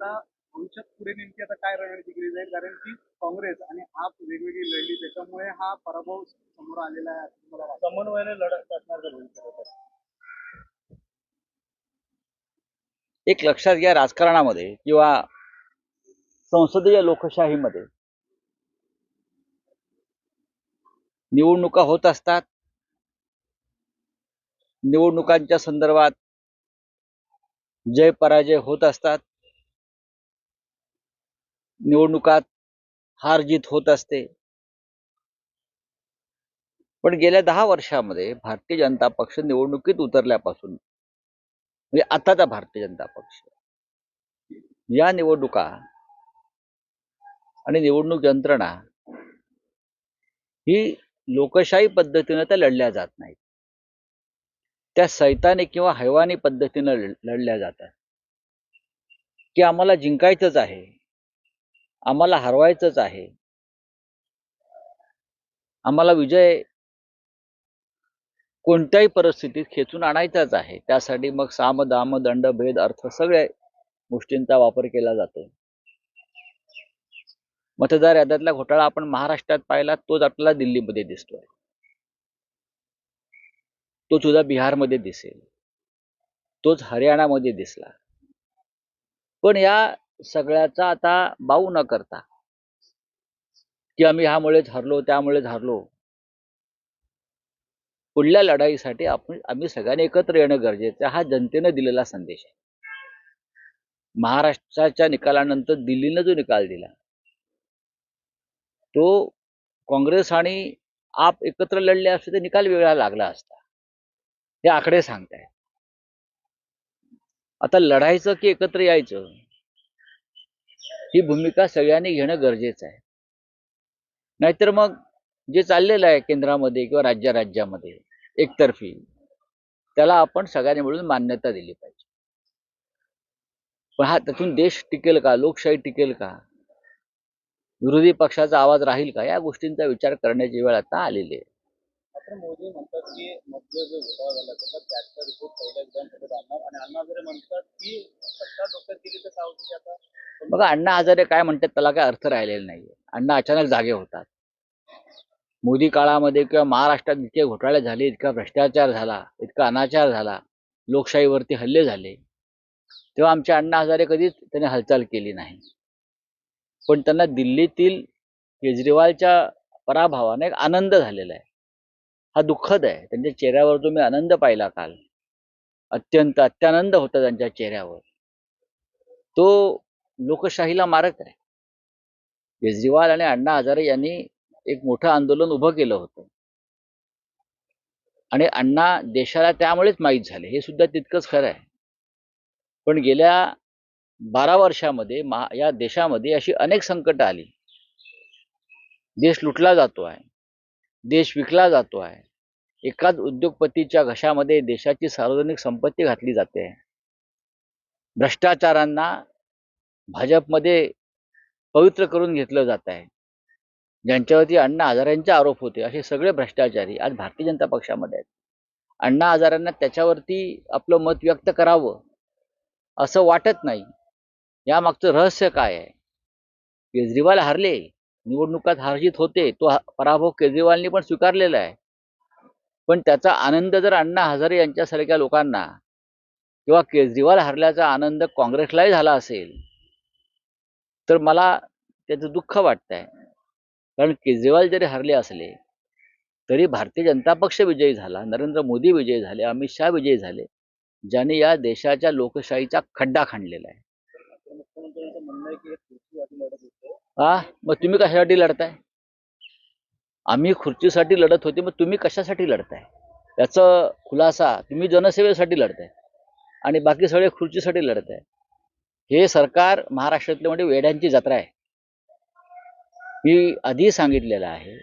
आता भविष्यात पुढे नेमकी आता काय रणनीती केली जाईल? कारण की काँग्रेस आणि आप वेगवेगळी लढली त्याच्यामुळे हा पराभव समोर आलेला आहे असं मला वाटतं. समन्वयाने लढत असणार का भविष्यात एक लक्षात घ्या राजकारणामध्ये किंवा संसदीय लोकशाहीमध्ये. निवडणुका होत असतात. निवडणुकांच्या संदर्भात जय पराजय होत असतात. निवडणुकात हार जीत होत असते. पण गेल्या दहा वर्षामध्ये भारतीय जनता पक्ष निवडणुकीत उतरल्यापासून म्हणजे आताचा भारतीय जनता पक्ष या निवडणुका आणि निवडणूक यंत्रणा ही लोकशाही पद्धतीनं त्या लढल्या जात नाहीत. त्या सैतानी किंवा हैवानी पद्धतीनं लढल्या जातात. की आम्हाला जिंकायचंच आहे आम्हाला हरवायचंच आहे. आम्हाला विजय कोणत्याही परिस्थितीत खेचून आणायचाच आहे. त्यासाठी मग साम दाम दंड भेद अर्थ सगळ्या गोष्टींचा वापर केला जातो. मतदार याद्यातला घोटाळा आपण महाराष्ट्रात पाहिला तोच आपल्याला दिल्लीमध्ये दिसतोय. तो सुद्धा बिहारमध्ये दिसेल. तोच हरियाणामध्ये दिसला. पण या सगळ्याचा आता बाऊ न करता. की आम्ही ह्यामुळेच हरलो त्यामुळेच हरलो. पुढल्या लढाईसाठी आपण आम्ही सगळ्यांनी एकत्र येणं गरजेचं हा जनतेनं दिलेला संदेश आहे. महाराष्ट्राच्या निकालानंतर दिल्लीनं जो निकाल दिला तो काँग्रेस आणि आप एकत्र लढले असते ते निकाल वेगळा लागला असता. हे आकडे सांगताय आता लढायचं की एकत्र यायचं? ही भूमिका सगळ्यांनी घेणं गरजेचं आहे. नाहीतर मग जे चाललेलं आहे केंद्रामध्ये किंवा राज्या राज्यामध्ये एकतर्फी त्याला आपण सगळ्यांनी मिळून मान्यता दिली पाहिजे. पण हा त्यातून देश टिकेल का लोकशाही टिकेल का विरोधी पक्षाचा आवाज राहील का या गोष्टींचा विचार करण्याची वेळ आता आलेली आहे. मोदी म्हणतात की मध्ये जो घोटाळा झाला त्याचा त्याचा रिपोर्ट पहिल्या विधानसभेत आणणार आणि अण्णा जर म्हणतात की सत्ता डोक्यात गेली तर काय होती आता बघा अण्णा आजारे काय म्हणतात त्याला काय अर्थ राहिलेला नाहीये. अण्णा अचानक जागे होतात. मोदी काळामध्ये किंवा महाराष्ट्रात इतके घोटाळे झाले इतका भ्रष्टाचार झाला इतका अनाचार झाला लोकशाहीवरती हल्ले झाले तेव्हा आमचे अण्णा हजारे कधीच त्यांनी हालचाल केली नाही. पण त्यांना दिल्लीतील केजरीवालच्या पराभवाने एक आनंद झालेला आहे. हा दुःखद आहे. त्यांच्या चेहऱ्यावर जो मी आनंद पाहिला काल अत्यंत अत्यानंद होता त्यांच्या चेहऱ्यावर. तो लोकशाहीला मारक आहे. केजरीवाल आणि अण्णा हजारे यांनी एक मोठं आंदोलन उभं केलं होतं. आणि अण्णा देशाला त्यामुळेच माहीत झाले हे सुद्धा तितकंच खरं आहे. पण गेल्या बारा वर्षामध्ये महा या देशामध्ये अशी अनेक संकटं आली. देश लुटला जातो आहे देश विकला जातो आहे. एकाच उद्योगपतीच्या घशामध्ये देशाची सार्वजनिक संपत्ती घातली जाते. भ्रष्टाचारांना भाजपमध्ये पवित्र करून घेतलं जात आहे. ज्यांच्यावरती अण्णा हजारांचे आरोप होते असे सगळे भ्रष्टाचारी आज भारतीय जनता पक्षामध्ये आहेत. अण्णा हजारांना त्याच्यावरती आपलं मत व्यक्त करावं असं वाटत नाही. यामागचं रहस्य काय आहे? केजरीवाल हरले निवडणुकात हरजित होते तो पराभव केजरीवालनी पण स्वीकारलेला आहे. पण त्याचा आनंद जर अण्णा हजारे यांच्यासारख्या लोकांना किंवा केजरीवाल हरल्याचा आनंद काँग्रेसलाही झाला असेल तर मला त्याचं दुःख वाटतंय. कारण केजरीवाल जरी हरले असले तरी भारतीय जनता पक्ष विजयी झाला नरेंद्र मोदी विजयी झाले अमित शहा विजयी झाले ज्याने या देशाच्या लोकशाहीचा खड्डा खांडलेला आहे. हा मग तुम्ही कशासाठी लढताय? आम्ही खुर्चीसाठी लढत होते मग तुम्ही कशासाठी लढताय? याचा खुलासा तुम्ही जनसेवेसाठी लढताय. आणि बाकी सगळे खुर्चीसाठी लढत आहे हे सरकार महाराष्ट्रातले म्हणजे वेड्यांची जत्रा आहे. मी आधी सांगितलेलं आहे.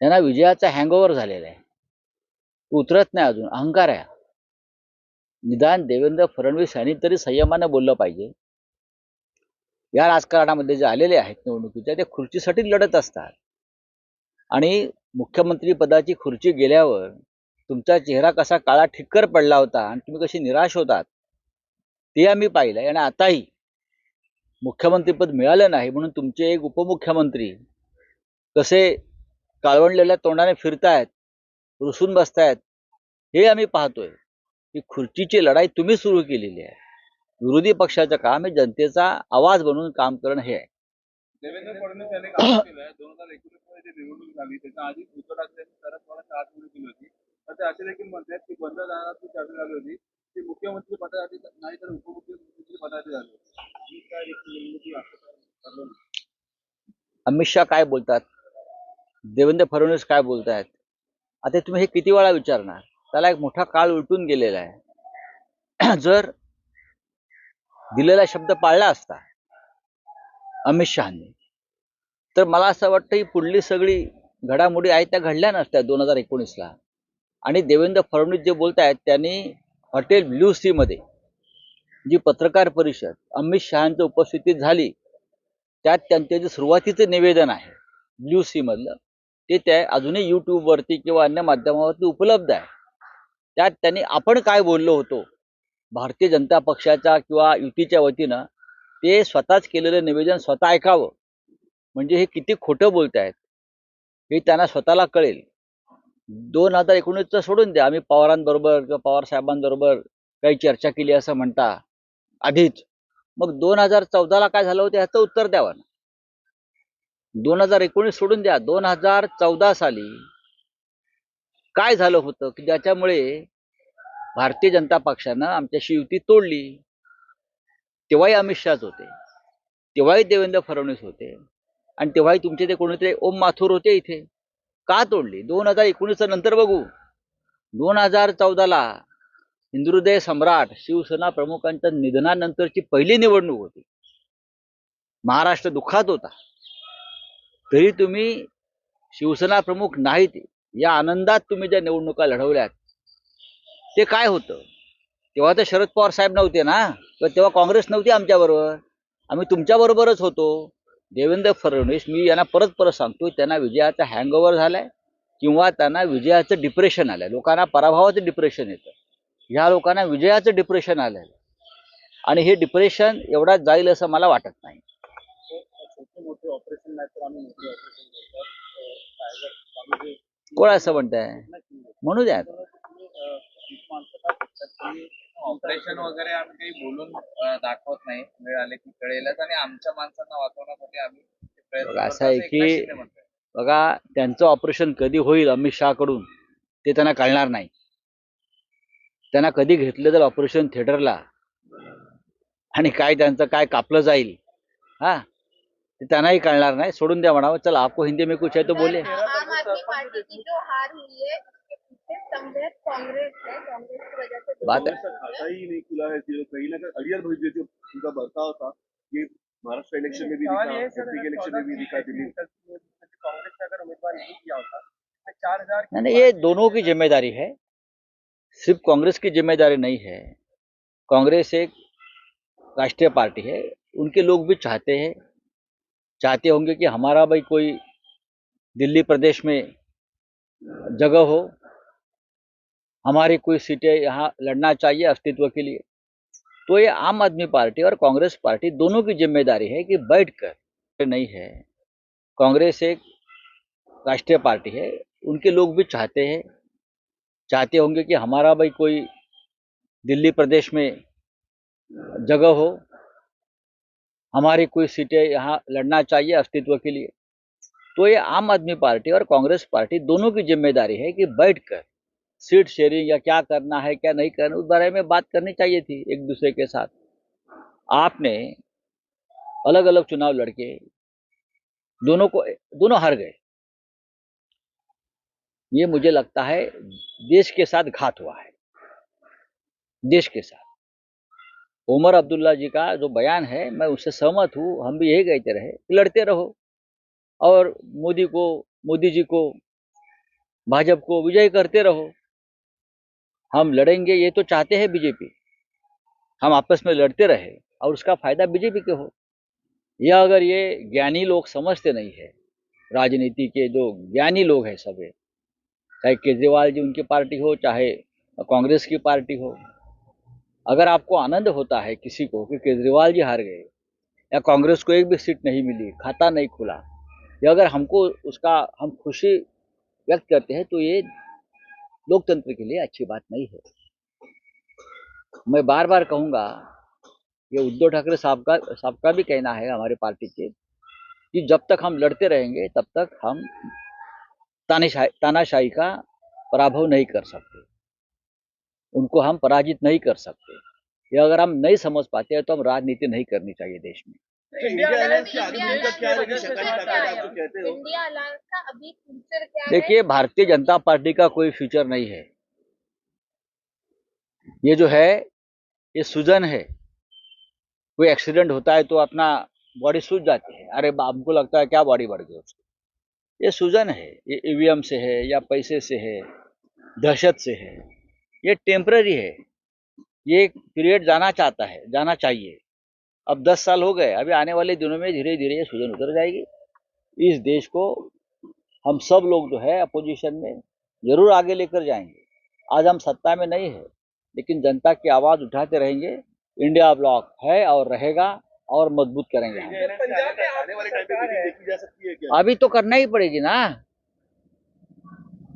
त्यांना विजयाचा हँगओव्हर झालेला आहे. उतरत नाही अजून अहंकार आहे. निदान देवेंद्र फडणवीस यांनी तरी संयमानं बोललं पाहिजे. या राजकारणामध्ये जे आलेले आहेत निवडणुकीच्या ते खुर्चीसाठी लढत असतात. आणि मुख्यमंत्री पदाची खुर्ची गेल्यावर तुमचा चेहरा कसा काळा ठिक्कर पडला होता आणि तुम्ही कशी निराश होतात हे आम्ही पाहिलंय आणि आताही मुख्यमंत्रीपद मिळालं नाही म्हणून तुमचे एक उपमुख्यमंत्री कसे काळवणलेल्या तोंडाने फिरतायत रुसून बसतायत हे आम्ही पाहतोय. की खुर्चीची लढाई तुम्ही सुरू केलेली आहे. विरोधी पक्षाचं काम हे जनतेचा आवाज बनवून काम करणं हे आहे. देवेंद्र फडणवीस यांनी काम केलंय. दोन हजार एकोणीसमध्ये निवडणूक झाली त्याच्या आधी उद्धव ठाकरे यांनी शरद पवारांची हात निवडून दिली होती. तर ते असे देखील म्हणतात की बंद दाराची चर्चा झाली होती. ते मुख्यमंत्री पदासाठी नाही तर उपमुख्यमंत्री पदासाठी झाले अमित शहा काय बोलतात? देवेंद्र फडणवीस काय बोलतायत? आता तुम्ही हे किती वेळा विचारणार? त्याला एक मोठा काळ उलटून गेलेला आहे. जर दिलेला शब्द पाळला असता अमित शहानी तर मला असं वाटतं ही पुढली सगळी घडामोडी आहेत त्या घडल्या नसत्या दोन हजार एकोणीसला. आणि देवेंद्र फडणवीस जे बोलत आहेत त्यांनी हॉटेल ब्ल्यू सीमध्ये जी पत्रकार परिषद अमित शहाच्या उपस्थितीत झाली त्यात त्यांचे जे सुरुवातीचं निवेदन आहे ब्ल्यू सीमधलं ते त्या अजूनही यूट्यूबवरती किंवा अन्य माध्यमावरती उपलब्ध आहे. त्यात त्यांनी आपण काय बोललो होतो भारतीय जनता पक्षाच्या किंवा युतीच्या वतीनं ते स्वतःच केलेलं निवेदन स्वतः ऐकावं. म्हणजे हे किती खोटं बोलत आहेत हे त्यांना स्वतःला कळेल. दोन हजार एकोणीसचं सोडून द्या. आम्ही पवारांबरोबर किंवा पवार साहेबांबरोबर काही चर्चा केली असं म्हणता आधीच. मग दोन हजार चौदाला काय झालं होतं ह्याचं उत्तर द्यावं दोन हजार एकोणीस सोडून द्या. दोन हजार चौदा साली काय झालं होतं की ज्याच्यामुळे भारतीय जनता पक्षानं आमच्याशी युती तोडली. तेव्हाही अमित शहाच होते. तेव्हाही देवेंद्र फडणवीस होते. आणि तेव्हाही तुमचे ते कोणीतरी ओम माथुर होते इथे. का तोडली? दोन हजार एकोणीसच्या नंतर बघू. दोन हजार चौदाला हिंदुहृदय सम्राट शिवसेना प्रमुखांच्या निधनानंतरची पहिली निवडणूक होती. महाराष्ट्र दुःखात होता. तरी तुम्ही शिवसेना प्रमुख नाहीत. या आनंदात तुम्ही ज्या निवडणुका लढवल्यात ते काय होतं? तेव्हा तर शरद पवार साहेब नव्हते ना? तेव्हा काँग्रेस नव्हती आमच्याबरोबर. आम्ही तुमच्याबरोबरच होतो. देवेंद्र फडणवीस मी यांना परत परत सांगतो त्यांना विजयाचा हँगओव्हर झालाय किंवा त्यांना विजयाचं डिप्रेशन आलंय. लोकांना पराभवाचं डिप्रेशन येतं. ह्या लोकांना विजयाचं डिप्रेशन आलंय. आणि हे डिप्रेशन एवढा जाईल असं मला वाटत नाही. कोण असं म्हणताय? म्हणू द्या. ऑपरेशन वगैरे आम्ही काही बोलून दाखवत नाही. वेळ आले की कळेलच आणि आमच्या माणसांना वाचवण्यासाठी आम्ही प्रयत्न असं आहे की-. बघा त्यांचं ऑपरेशन कधी होईल अमित शहाकडून ते त्यांना कळणार नाही. त्यांना कधी घेतलं तर ऑपरेशन थिएटरला आणि काय त्यांचं काय कापलं जाईल हा? ते त्यांनाही कळणार नाही. सोडून द्या म्हणावं. चला आपको हिंदी में कुछ है तो बोले. आम आदमी पार्टी की जो हार हुई उसके पीछे संभव कांग्रेस कांग्रेस की वजह से बात दोनों खाता ही। नहीं खुला है जो कहीं ना कहीं अड़ियल भाई जो उनका बर्ताव था ये महाराष्ट्र इलेक्शन में भी दिखा के इलेक्शन में भी दिखा दिल्ली। कांग्रेस ने अगर उम्मीदवार नहीं किया होता चार हज़ार नहीं नहीं, ये दोनों की ज़िम्मेदारी है। सिर्फ़ कांग्रेस की ज़िम्मेदारी नहीं है। कांग्रेस एक राष्ट्रीय पार्टी है। उनके लोग भी चाहते हैं चाहते होंगे कि हमारा भाई कोई दिल्ली प्रदेश में जगह हो। हमारी कोई सीटें यहाँ लड़ना चाहिए अस्तित्व के लिए। तो ये आम आदमी पार्टी और कांग्रेस पार्टी दोनों की ज़िम्मेदारी है कि बैठकर नहीं है। कांग्रेस एक राष्ट्रीय पार्टी है, उनके लोग भी चाहते हैं, चाहते होंगे कि हमारा भाई कोई दिल्ली प्रदेश में जगह हो। हमारी कोई सीटें यहाँ लड़ना चाहिए अस्तित्व के लिए। तो ये आम आदमी पार्टी और कांग्रेस पार्टी दोनों की ज़िम्मेदारी है कि बैठकर सीट शेयरिंग या क्या करना है, क्या नहीं करना, उस बारे में बात करनी चाहिए थी एक दूसरे के साथ। आपने अलग अलग चुनाव लड़के, दोनों को, दोनों हार गए। ये मुझे लगता है देश के साथ घात हुआ है। देश के साथ। उमर अब्दुल्ला जी का जो बयान है, मैं उससे सहमत हूँ, हम भी यही कहते रहे, लड़ते रहो। और मोदी को, मोदी जी को, भाजपा को विजय करते रहो। हम लड़ेंगे, ये तो चाहते हैं बीजेपी। हम आपस में लड़ते रहे और उसका फ़ायदा बीजेपी के हो। यह अगर ये ज्ञानी लोग समझते नहीं है, राजनीति के जो ज्ञानी लोग हैं सभी, चाहे केजरीवाल जी उनकी पार्टी हो, चाहे कांग्रेस की पार्टी हो, अगर आपको आनंद होता है किसी को कि केजरीवाल जी हार गए, या कांग्रेस को एक भी सीट नहीं मिली, खाता नहीं खुला, ये अगर हमको उसका, हम खुशी व्यक्त करते हैं तो ये लोकतंत्र के लिए अच्छी बात नहीं है। मैं बार बार कहूँगा, ये उद्धव ठाकरे साहब का साहब का भी कहना है हमारे पार्टी के, कि जब तक हम लड़ते रहेंगे, तब तक हम तानाशाही तानाशाही का पराभव नहीं कर सकते। उनको हम पराजित नहीं कर सकते। ये अगर हम नहीं समझ पाते तो हम राजनीति नहीं करनी चाहिए देश में। इंडिया अलायंस के अभी फ्यूचर क्या देखिए भारतीय जनता पार्टी का कोई फ्यूचर नहीं है। ये जो है ये सूजन है। कोई एक्सीडेंट होता है तो अपना बॉडी सूज जाती है। अरे हमको लगता है क्या बॉडी बढ़ गई उसकी? ये सूजन है। ये ईवीएम से है या पैसे से है दहशत से है। ये टेम्पररी है। ये एक पीरियड जाना चाहता है जाना चाहिए। अब दस साल हो गए अभी आने वाले दिनों में धीरे धीरे ये सूजन उतर जाएगी। इस देश को हम सब लोग जो है अपोजिशन में ज़रूर आगे लेकर जाएँगे। आज हम सत्ता में नहीं है लेकिन जनता की आवाज़ उठाते रहेंगे। इंडिया ब्लॉक है और रहेगा और मज़बूत करेंगे अभी तो करना ही पड़ेगी ना।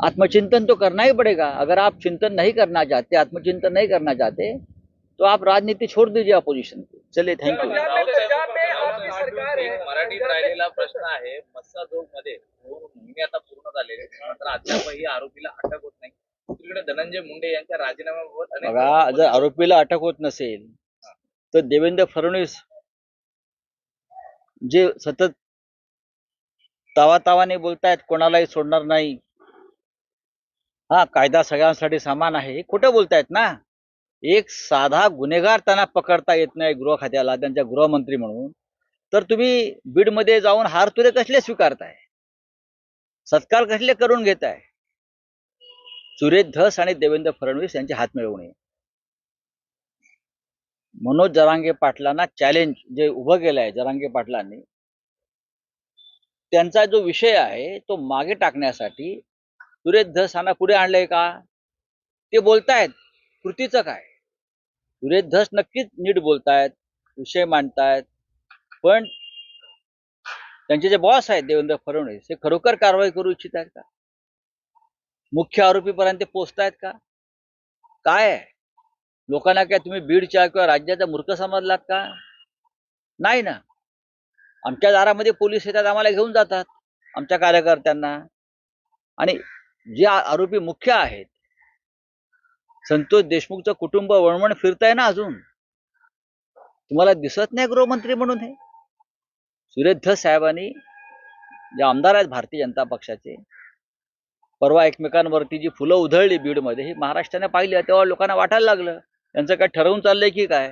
आत्मचिंतन तो करना ही पड़ेगा। अगर आप चिंतन नहीं करना चाहते आत्मचिंतन नहीं करना चाहते तो आप राजनीति छोड़ दीजिए अपोजिशन की। चलिए थँक यू रावसाहेब- रावसाहेब, एक मराठीत राहिलेला प्रश्न आहे मस्साजोगमध्ये दोन महिने आता पूर्ण झालेले मात्र अद्यापही आरोपीला अटक होत नाही. दुसरीकडे धनंजय मुंडे यांच्या राजीनाम्याबाबत अनेक बघा जर आरोपीला अटक होत नसेल तर देवेंद्र फडणवीस जे सतत तावातावाने बोलतायत कोणालाही सोडणार नाही. हा कायदा सगळ्यांसाठी समान आहे. हे खोटं बोलतायत ना? एक साधा गुन्हेगार त्यांना पकडता येत नाही गृह खात्याला त्यांच्या गृहमंत्री म्हणून. तर तुम्ही बीडमध्ये जाऊन हार तुरे कसले स्वीकारताय? सत्कार कसले करून घेताय? सुरेश धस आणि देवेंद्र फडणवीस यांचे हात मिळवणे. मनोज जरांगे पाटलांना चॅलेंज जे उभं केलं आहे जरांगे पाटलांनी त्यांचा जो विषय आहे तो मागे टाकण्यासाठी सुरेश धस यांना पुढे आणलंय का? ते बोलतायत कृतीचं काय? सुरेश नक्कीच नीट बोलतायत विषय मांडतायत. पण त्यांचे जे बॉस आहेत देवेंद्र फडणवीस हे खरोखर कारवाई करू इच्छित आहेत का? मुख्य आरोपीपर्यंत ते पोचतायत का? काय आहे? लोकांना काय तुम्ही बीडच्या किंवा राज्याचा मूर्ख समजलात का? नाही ना. आमच्या दारामध्ये पोलीस येतात आम्हाला घेऊन जातात आमच्या कार्यकर्त्यांना. आणि जे आरोपी मुख्य आहेत संतोष देशमुखचं कुटुंब वणवण फिरताय ना अजून? तुम्हाला दिसत नाही गृहमंत्री म्हणून हे? सुरेध साहेबांनी जे आमदार आहेत भारतीय जनता पक्षाचे परवा एकमेकांवरती जी फुलं उधळली बीडमध्ये ही महाराष्ट्राने पाहिली तेव्हा लोकांना वाटायला लागलं त्यांचं काय ठरवून चाललंय की काय?